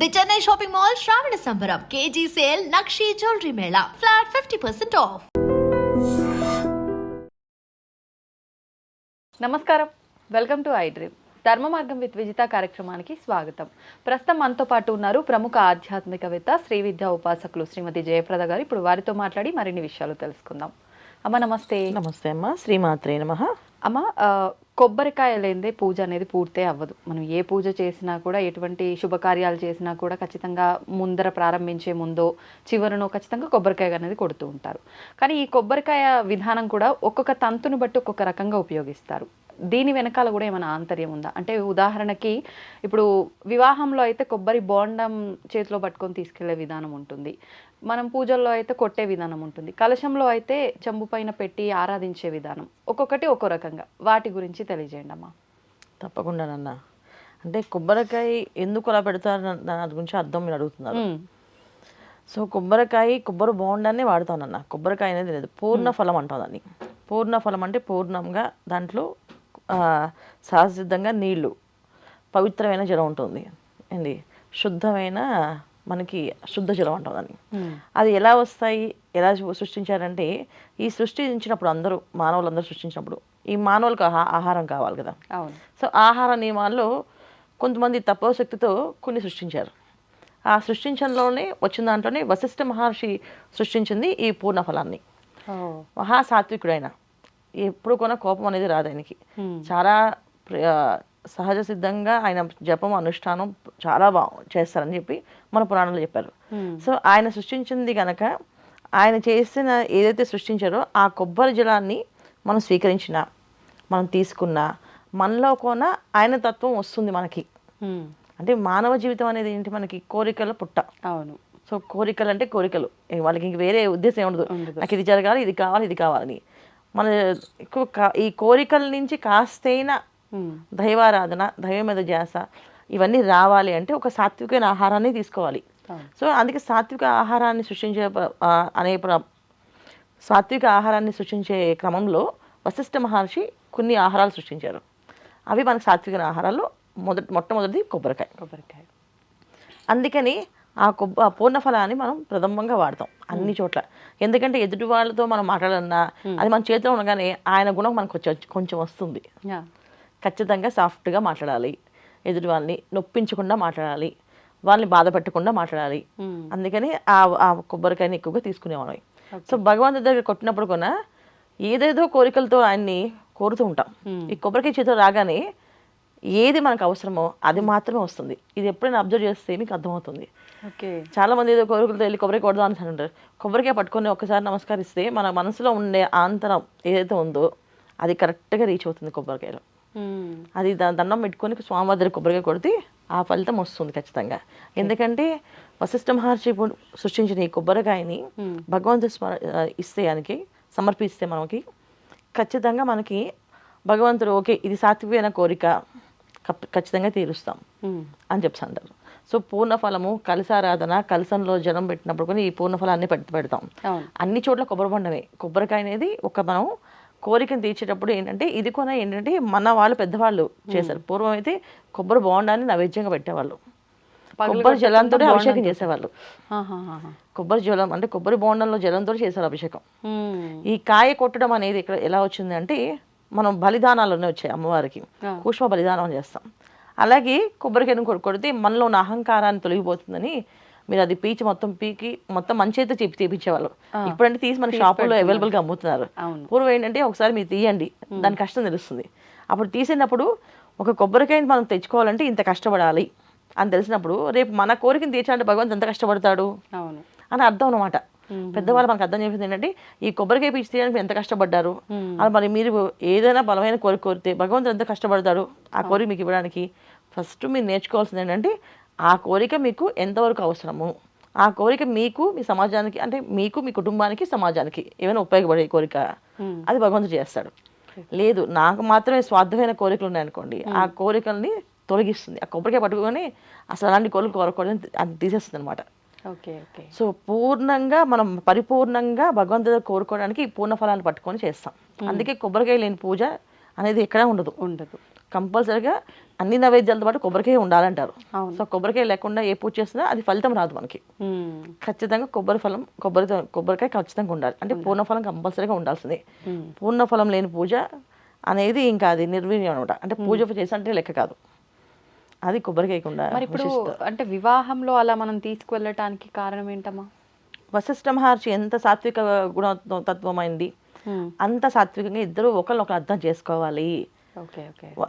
The Chennai shopping mall శ్రావణ సంబరం KG sale నక్షి jewellery mela flat fifty percent off నమస్కారం. Welcome to I dream ధర్మ మార్గం విత్ విజిత కార్యక్రమానికి స్వాగతం. ప్రస్తుతం మనతో పాటు ఉన్నారు ప్రముఖ ఆధ్యాత్మికవేత్త శ్రీ విద్యా ఉపాసకులు శ్రీమతి జయప్రద గారు. ఇప్పుడు వారితో మాట్లాడి మరిన్ని విషయాలు తెలుసుకుందాం. అమ్మ నమస్తే. నమస్తే అమ్మ. శ్రీమాత్రే నమ. అమ్మ కొబ్బరికాయ లేనిదే పూజ అనేది పూర్తే అవ్వదు. మనం ఏ పూజ చేసినా కూడా ఎటువంటి శుభకార్యాలు చేసినా కూడా ఖచ్చితంగా ముందర ప్రారంభించే ముందో చివరనో ఖచ్చితంగా కొబ్బరికాయ అనేది కొడుతూ ఉంటారు. కానీ ఈ కొబ్బరికాయ విధానం కూడా ఒక్కొక్క తంతును బట్టి ఒక్కొక్క రకంగా ఉపయోగిస్తారు. దీని వెనకాల కూడా ఏమైనా ఆంతర్యం ఉందా? అంటే ఉదాహరణకి ఇప్పుడు వివాహంలో అయితే కొబ్బరి బోండం చేతిలో పట్టుకొని తీసుకెళ్ళే విధానం ఉంటుంది. మనం పూజల్లో అయితే కొట్టే విధానం ఉంటుంది. కలశంలో అయితే చెంబు పైన పెట్టి ఆరాధించే విధానం. ఒక్కొక్కటి ఒక్కో రకంగా. వాటి గురించి తెలియజేయండి అమ్మా. తప్పకుండా నాన్న. అంటే కొబ్బరికాయ ఎందుకు అలా పెడతారు దాని గురించి అర్థం మీరు అడుగుతున్నారు. సో కొబ్బరికాయ కొబ్బరి బోండాన్ని వాడతానన్న కొబ్బరికాయ అనేది లేదు. పూర్ణ ఫలం అంటాం దాన్ని. పూర్ణ ఫలం అంటే పూర్ణంగా దాంట్లో సహజసిద్ధంగా నీళ్ళు పవిత్రమైన జలం ఉంటుంది. ఏంది? శుద్ధమైన మనకి శుద్ధ జలం అంటాం దాన్ని. అది ఎలా వస్తాయి? ఎలా సృష్టించారంటే ఈ సృష్టించినప్పుడు అందరూ మానవులందరూ సృష్టించినప్పుడు ఈ మానవులకు ఆహా- ఆహారం కావాలి కదా. సో ఆహార నియమాల్లో కొంతమంది తపోశక్తితో కొన్ని సృష్టించారు. ఆ సృష్టించడంలోనే వచ్చిన దాంట్లోనే వశిష్ఠ మహర్షి సృష్టించింది ఈ పూర్ణ ఫలాన్ని మహాసాత్వికుడైన ఎప్పుడు కొన కోపం అనేది రాదు ఆయనకి. చాలా సహజ సిద్ధంగా ఆయన జపం అనుష్ఠానం చాలా బాగా చేస్తారని చెప్పి మన పురాణంలో చెప్పారు. సో ఆయన సృష్టించింది కనుక ఆయన చేసిన ఏదైతే సృష్టించారో ఆ కొబ్బరి జలాన్ని మనం స్వీకరించిన మనం తీసుకున్న మనలో కొన ఆయన తత్వం వస్తుంది మనకి. అంటే మానవ జీవితం అనేది ఏంటి? మనకి కోరికల పుట్ట. అవును. సో కోరికలు. అంటే కోరికలు వాళ్ళకి ఇంక వేరే ఉద్దేశం ఉండదు. నాకు ఇది జరగాలి ఇది కావాలి ఇది కావాలని. మన ఎక్కువ ఈ కోరికల నుంచి కాస్తైనా దైవారాధన దైవం మీద ధ్యాస ఇవన్నీ రావాలి అంటే ఒక సాత్వికమైన ఆహారాన్ని తీసుకోవాలి. సో అందుకే సాత్విక ఆహారాన్ని సృష్టించే అనే సాత్విక ఆహారాన్ని సృష్టించే క్రమంలో వశిష్ఠ మహర్షి కొన్ని ఆహారాలు సృష్టించారు. అవి మనకు సాత్విక ఆహారాలు మొదటి మొట్టమొదటిది కొబ్బరికాయ. కొబ్బరికాయ. అందుకని ఆ కొబ్బ ఆ పూర్ణ ఫలాన్ని మనం ప్రథమంగా వాడతాం అన్ని చోట్ల. ఎందుకంటే ఎదుటి వాళ్ళతో మనం మాట్లాడాలన్నా అది మన చేతిలో ఉండగానే ఆయన గుణం మనకు కొంచెం కొంచెం వస్తుంది. ఖచ్చితంగా సాఫ్ట్గా మాట్లాడాలి. ఎదుటి వాళ్ళని నొప్పించకుండా మాట్లాడాలి. వాళ్ళని బాధ పెట్టకుండా మాట్లాడాలి. అందుకని ఆ ఆ కొబ్బరికాయని ఎక్కువగా తీసుకునేవాళ్ళం. సో భగవంతుడి దగ్గర కొట్టినప్పుడు కూడా ఏదేదో కోరికలతో ఆయన్ని కోరుతూ ఉంటాం. ఈ కొబ్బరికాయ చేతిలో రాగానే ఏది మనకు అవసరమో అది మాత్రమే వస్తుంది. ఇది ఎప్పుడైనా అబ్జర్వ్ చేస్తే మీకు అర్థమవుతుంది. చాలా మంది ఏదో కోరికలతో వెళ్ళి కొబ్బరికాయ కొడదాం అని అంటారు కొబ్బరికాయ పట్టుకొని ఒకసారి నమస్కరిస్తే మన మనసులో ఉండే ఆంతరం ఏదైతే ఉందో అది కరెక్ట్గా రీచ్ అవుతుంది కొబ్బరికాయలో. అది దండం పెట్టుకొని స్వామివారి దగ్గర కొబ్బరికాయ కొడితే ఆ ఫలితం వస్తుంది ఖచ్చితంగా. ఎందుకంటే వశిష్ఠ మహర్షి సృష్టించిన ఈ కొబ్బరికాయని. భగవంతుడు స్మ ఆ, ఇస్తే ఆయనకి సమర్పిస్తే మనకి ఖచ్చితంగా మనకి భగవంతుడు ఓకే ఇది సాత్వికమైన కోరిక ఖచ్చితంగా తీరుస్తాం అని చెప్పి అంటారు సో పూర్ణ ఫలము కలసారాధన కలసంలో జనం పెట్టినప్పుడు కూడా ఈ పూర్ణ ఫలాన్ని పెట్టి పెడతాం అన్ని చోట్ల కొబ్బరి బొండమే. కొబ్బరికాయ అనేది ఒక మనం కోరికను తీర్చేటప్పుడు ఏంటంటే ఇది కూడా ఏంటంటే మన వాళ్ళు పెద్దవాళ్ళు చేశారు. పూర్వం అయితే కొబ్బరి బోండాన్ని నైవేద్యంగా పెట్టేవాళ్ళు. కొబ్బరి జలంతో అభిషేకం చేసేవాళ్ళు. కొబ్బరి జలం అంటే కొబ్బరి బోండంలో జలంతో చేశారు అభిషేకం. ఈ కాయ కొట్టడం అనేది ఇక్కడ ఎలా వచ్చింది అంటే మనం బలిదానాలునే వచ్చాయి అమ్మవారికి. కూష్మ బలిదానం చేస్తాం. అలాగే కొబ్బరికాయను కొడితే మనలో ఉన్న అహంకారాన్ని తొలగిపోతుందని మీరు అది పీచి మొత్తం పీకి మొత్తం మంచి అయితే చెప్పి తీపించేవాళ్ళు ఇప్పుడంటే తీసి మన షాపుల్లో అవైలబుల్గా అమ్ముతున్నారు. పూర్వం ఏంటంటే ఒకసారి మీరు తీయండి దాని కష్టం తెలుస్తుంది. అప్పుడు తీసినప్పుడు ఒక కొబ్బరికాయని మనం తెచ్చుకోవాలంటే ఇంత కష్టపడాలి అని తెలిసినప్పుడు రేపు మన కోరికను తీర్చాలంటే భగవంతు ఎంత కష్టపడతాడు? అని అర్థం అనమాట పెద్దవాళ్ళు మనకు అర్థం చేసింది ఏంటంటే ఈ కొబ్బరికాయ పీచు తీయడానికి ఎంత కష్టపడ్డారు? అని మరి మీరు ఏదైనా బలమైన కోరిక కోరితే భగవంతుడు ఎంత కష్టపడతాడు? ఆ కోరిక మీకు ఇవ్వడానికి ఫస్ట్ మీరు నేర్చుకోవాల్సింది ఏంటంటే ఆ కోరిక మీకు ఎంతవరకు అవసరము? ఆ కోరిక మీకు మీ సమాజానికి అంటే మీకు మీ కుటుంబానికి సమాజానికి ఏమైనా ఉపయోగపడే కోరిక. అది భగవంతుడు చేస్తాడు. లేదు నాకు మాత్రమే స్వార్థమైన కోరికలు ఉన్నాయనుకోండి ఆ కోరికల్ని తొలగిస్తుంది. ఆ కొబ్బరికాయ పట్టుకొని అసలు అలాంటి కోరికలు కోరకూడదని అది తీసేస్తుంది అనమాట ఓకే ఓకే. సో పూర్ణంగా మనం పరిపూర్ణంగా భగవంతుడు కోరుకోవడానికి పూర్ణ ఫలాన్ని పట్టుకొని చేస్తాం. అందుకే కొబ్బరికాయ లేని పూజ అనేది ఎక్కడా ఉండదు. ఉండదు. కంపల్సరీగా అన్ని నైవేద్యాలతో పాటు కొబ్బరికాయ ఉండాలంటారు. సో కొబ్బరికాయ లేకుండా ఏ పూజ చేసినా అది ఫలితం రాదు మనకి. ఖచ్చితంగా కొబ్బరి ఫలం కొబ్బరి కొబ్బరికాయ ఖచ్చితంగా ఉండాలి. అంటే పూర్ణ ఫలం కంపల్సరీగా ఉండాల్సిందే. ఉమ్. పూర్ణ ఫలం లేని పూజ అనేది ఇంకా అది నిర్వీర్యం అనమాట. అంటే పూజ చేసినట్టే లెక్క కాదు. అది కొబ్బరికాయకు ఉండాలి మరి ఇప్పుడు అంటే వివాహంలో అలా మనం తీసుకువెళ్ళటానికి కారణం ఏంటమ్మా? వశిష్ఠ మహర్షి ఎంత సాత్విక గుణ తత్వమైంది? అంత సాత్వికంగా ఇద్దరు ఒకరు అర్థం చేసుకోవాలి.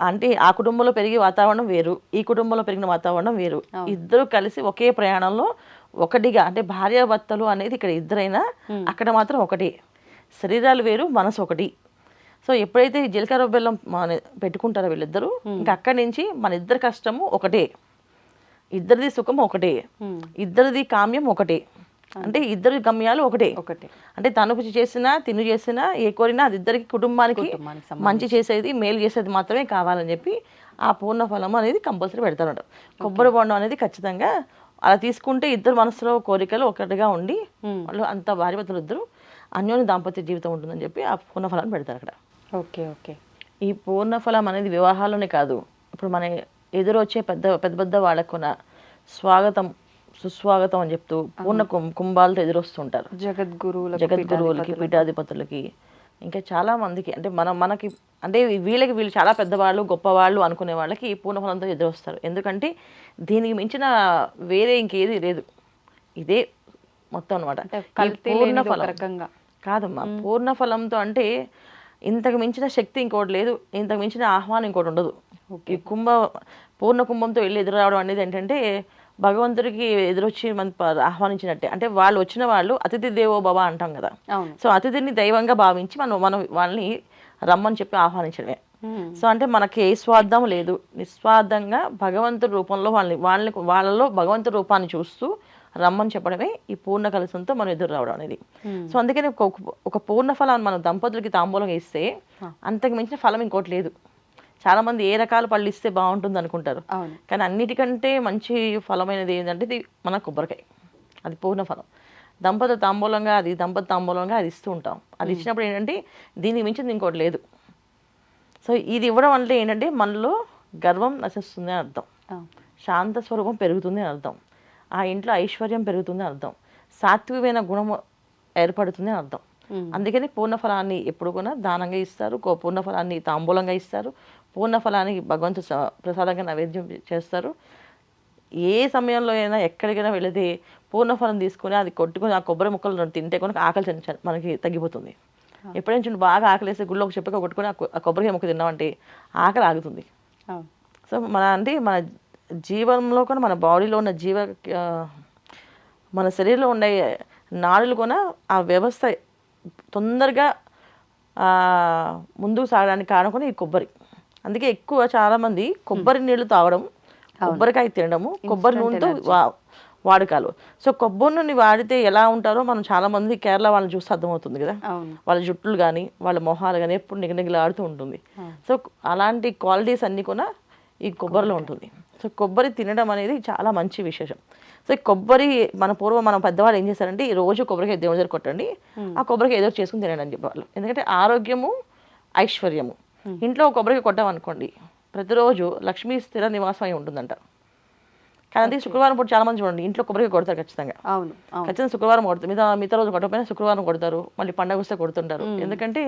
అంటే ఆ కుటుంబంలో పెరిగే వాతావరణం వేరు ఈ కుటుంబంలో పెరిగిన వాతావరణం వేరు. ఇద్దరు కలిసి ఒకే ప్రయాణంలో ఒకటిగా అంటే భార్యాభర్తలు అనేది ఇక్కడ ఇద్దరైనా అక్కడ మాత్రం ఒకటి. శరీరాలు వేరు మనసు ఒకటి. సో ఎప్పుడైతే జీలకర్ర బెల్లం పెట్టుకుంటారో వీళ్ళిద్దరూ ఇంకా అక్కడి నుంచి మన ఇద్దరి కష్టము ఒకటే. ఇద్దరిది సుఖం ఒకటే. ఇద్దరిది కామ్యం ఒకటే. అంటే ఇద్దరి గమ్యాలు ఒకటే. ఒకటే. అంటే తను చేసినా తిను చేసినా ఏ కోరినా అది ఇద్దరికి కుటుంబానికి మంచి చేసేది మేలు చేసేది మాత్రమే కావాలని చెప్పి ఆ పూర్ణ ఫలం అనేది కంపల్సరీ పెడతారు కొబ్బరి బొండం అనేది ఖచ్చితంగా అలా తీసుకుంటే ఇద్దరు మనసులో కోరికలు ఒకటిగా ఉండి వాళ్ళు అంత భార్యభర్తలు ఇద్దరు అన్యోన్య దాంపత్య జీవితం ఉంటుందని చెప్పి ఆ పూర్ణ ఫలాన్ని పెడతారు అక్కడ ఓకే ఓకే. ఈ పూర్ణ ఫలం అనేది వివాహాల్లోనే కాదు. ఇప్పుడు మన ఎదురు వచ్చే పెద్ద పెద్ద పెద్ద వాళ్ళకున్న స్వాగతం సుస్వాగతం అని చెప్తూ పూర్ణ కుంభ కుంభాలతో ఎదురొస్తుంటారు. జగద్గురువులకు జగద్గురువులకి పీఠాధిపతులకి. ఇంకా చాలా మందికి అంటే మనం మనకి అంటే వీళ్ళకి వీళ్ళు చాలా పెద్దవాళ్ళు గొప్పవాళ్ళు అనుకునే వాళ్ళకి ఈ పూర్ణఫలంతో ఎదురొస్తారు. ఎందుకంటే దీనికి మించిన వేరే ఇంకేది లేదు. ఇదే మొత్తం అనమాట కాదమ్మా పూర్ణఫలంతో అంటే ఇంతకు మించిన శక్తి ఇంకోటి లేదు ఇంతకు మించిన ఆహ్వానం ఇంకోటి ఉండదు. ఈ కుంభ పూర్ణ కుంభంతో వెళ్ళి ఎదురు రావడం అనేది ఏంటంటే భగవంతుడికి ఎదురొచ్చి మన ఆహ్వానించినట్టే. అంటే వాళ్ళు వచ్చిన వాళ్ళు అతిథి దేవో భవ అంటాం కదా. సో అతిథిని దైవంగా భావించి మనం మనం వాళ్ళని రమ్మని చెప్పి ఆహ్వానించడమే. సో అంటే మనకి ఏ స్వార్థం లేదు. నిస్వార్థంగా భగవంతుడి రూపంలో వాళ్ళని వాళ్ళని వాళ్ళలో భగవంతుడి రూపాన్ని చూస్తూ రమ్మని చెప్పడమే ఈ పూర్ణ కలసంతో మనం ఎదురు రావడం అనేది. సో అందుకని ఒక ఒక పూర్ణ ఫలాన్ని మనం దంపతులకి తాంబూలం ఇస్తే అంతకు మించిన ఫలం ఇంకోటి లేదు. చాలా మంది ఏ రకాల పళ్ళు ఇస్తే బాగుంటుంది అనుకుంటారు. కానీ అన్నిటికంటే మంచి ఫలమైనది ఏంటంటే ఇది మన కొబ్బరికాయ. అది పూర్ణ ఫలం. దంపతి తాంబూలంగా అది దంపతి తాంబూలంగా అది ఇస్తూ ఉంటాం. అది ఇచ్చినప్పుడు ఏంటంటే దీనికి మించింది ఇంకోటి లేదు. సో ఇది ఇవ్వడం అంటే ఏంటంటే మనలో గర్వం నశిస్తుంది అని అర్థం. శాంత స్వరూపం పెరుగుతుంది అని అర్థం. ఆ ఇంట్లో ఐశ్వర్యం పెరుగుతుంది అని అర్థం. సాత్వికమైన గుణం ఏర్పడుతుంది అని అర్థం. అందుకని పూర్ణ ఫలాన్ని ఎప్పుడు కూడా దానంగా ఇస్తారు. కో- పూర్ణ ఫలాన్ని తాంబూలంగా ఇస్తారు. పూర్ణ ఫలానికి భగవంతు ప్రసాదంగా నైవేద్యం చేస్తారు. ఏ సమయంలో అయినా ఎక్కడికైనా వెళితే పూర్ణ ఫలం తీసుకుని అది కొట్టుకుని ఆ కొబ్బరి ముక్కలు తింటే కనుక ఆకలి మనకి తగ్గిపోతుంది. ఎప్పుడైనా చూడండి బాగా ఆకలి వేస్తే గుళ్ళోకి చెప్పక కొట్టుకుని ఆ కొ- ఆ కొబ్బరికాయ ముక్క తిన్నామంటే ఆకలి ఆగుతుంది. సో మన అంటే మన జీవంలో కూడా మన బాడీలో ఉన్న జీవ మన శరీరంలో ఉండే నాడులు కూడా ఆ వ్యవస్థ తొందరగా ముందుకు సాగడానికి కారణం కూడా ఈ కొబ్బరి. అందుకే ఎక్కువ చాలామంది కొబ్బరి నీళ్ళు తాగడం కొబ్బరికాయ తినడము కొబ్బరి నూనెతో వా- వాడకాలు. సో కొబ్బరి నూనె వాడితే ఎలా ఉంటారో మనం చాలా మంది కేరళ వాళ్ళని చూస్తే అర్థమవుతుంది కదా. వాళ్ళ జుట్టులు కానీ వాళ్ళ మొహాలు కానీ ఎప్పుడు నిగనిగలాడుతూ ఉంటుంది. సో అలాంటి క్వాలిటీస్ అన్నీ కూడా ఈ కొబ్బరిలో ఉంటుంది. సో కొబ్బరి తినడం అనేది చాలా మంచి విశేషం. సో ఈ కొబ్బరి మన పూర్వం మన పెద్దవాళ్ళు ఏం చేశారంటే ఈ రోజు కొబ్బరికాయ దేవుడి దగ్గర కొట్టండి ఆ కొబ్బరికాయ ఏదో చేసుకుని తినండి అని చెప్పేవాళ్ళు. ఎందుకంటే ఆరోగ్యము ఐశ్వర్యము. ఇంట్లో ఒక కొబ్బరికాయ కొట్టామనుకోండి ప్రతిరోజు లక్ష్మీ స్థిర నివాసం అయి ఉంటుందంట. కానీ అది శుక్రవారం పూట చాలా మంది చూడండి ఇంట్లో కొబ్బరికాయ కొడతారు ఖచ్చితంగా. అవును ఖచ్చితంగా శుక్రవారం కొడతారు. మిగతా మిగతా రోజు కొట్టకపోయినా శుక్రవారం కొడతారు మళ్ళీ పండగ వస్తే కొడుతుంటారు. ఎందుకంటే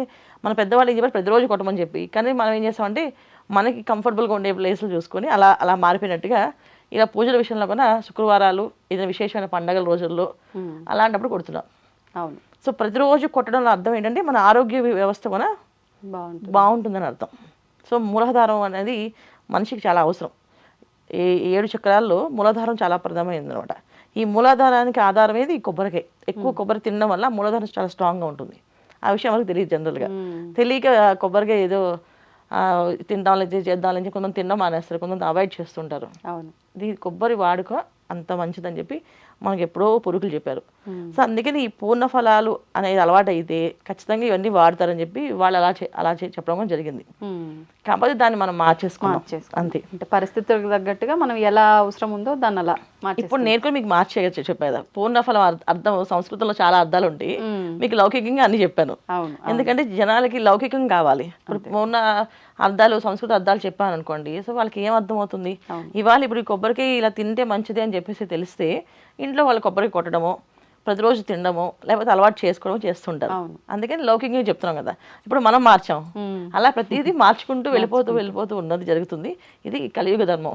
మన పెద్దవాళ్ళు ఏం చెప్పారు ప్రతిరోజు కొట్టమని చెప్పి. కానీ మనం ఏం చేస్తామంటే మనకి కంఫర్టబుల్గా ఉండే ప్లేస్లు చూసుకొని అలా అలా మారిపోయినట్టుగా ఇలా పూజల విషయంలో కూడా శుక్రవారాలు ఏదైనా విశేషమైన పండగల రోజుల్లో అలాంటప్పుడు కొడుతున్నాం. అవును. సో ప్రతిరోజు కొట్టడంలో అర్థం ఏంటంటే మన ఆరోగ్య వ్యవస్థ కూడా బాగుంటుందని అర్థం. సో మూలాధారం అనేది మనిషికి చాలా అవసరం. ఈ ఏడు చక్రాల్లో మూలాధారం చాలా ప్రధానమైనది అనమాట ఈ మూలాధారానికి ఆధారం ఏది? కొబ్బరికాయ ఎక్కువ కొబ్బరి తినడం వల్ల మూలాధారం చాలా స్ట్రాంగ్గా ఉంటుంది. ఆ విషయం వాళ్ళకి తెలియదు జనరల్గా. తెలియక కొబ్బరికాయ ఏదో ఆ, తింటాం చేద్దాం అని చెప్పి కొంతమంది తినడం మానేస్తారు కొంతమంది అవాయిడ్ చేస్తుంటారు. అవును. ఇది కొబ్బరి వాడుక అంత మంచిదని చెప్పి మనకి ఎప్పుడో పురుగులు చెప్పారు. సో అందుకని ఈ పూర్ణ ఫలాలు అనేది అలవాటు అయితే ఖచ్చితంగా ఇవన్నీ వాడతారని చెప్పి వాళ్ళు అలా చే- అలా చే- చెప్పడం కూడా జరిగింది. కాకపోతే దాన్ని మనం మార్చేసుకున్నాం. మార్చేసుకున్నాం. అంతే. అంటే పరిస్థితులకు తగ్గట్టుగా మనం ఎలా అవసరం ఉందో దాన్ని అలా ఇప్పుడు నేను కూడా మీకు మార్చేయచ్చు చెప్పేదా? పూర్ణ ఫలం అర్థ- సంస్కృతంలో చాలా అర్థాలు ఉంటాయి. మీకు లౌకికంగా అన్ని చెప్పాను. ఎందుకంటే జనాలకి లౌకికం కావాలి. ఇప్పుడు ఉన్న అర్థాలు సంస్కృత అర్థాలు చెప్పాను అనుకోండి సో వాళ్ళకి ఏం అర్థం అవుతుంది ఇవాళ ఇప్పుడు ఈ కొబ్బరికాయ ఇలా తింటే మంచిది అని చెప్పేసి తెలిస్తే ఇంట్లో వాళ్ళు కొబ్బరి కొట్టడము ప్రతిరోజు తినడము లేకపోతే అలవాటు చేసుకోవడం చేస్తుంటారు. అందుకని లౌకికంగా చెప్తున్నాం కదా. ఇప్పుడు మనం మార్చాం. అలా ప్రతిదీ మార్చుకుంటూ వెళ్ళిపోతూ వెళ్ళిపోతూ ఉన్నది జరుగుతుంది. ఇది కలియుగ ధర్మం.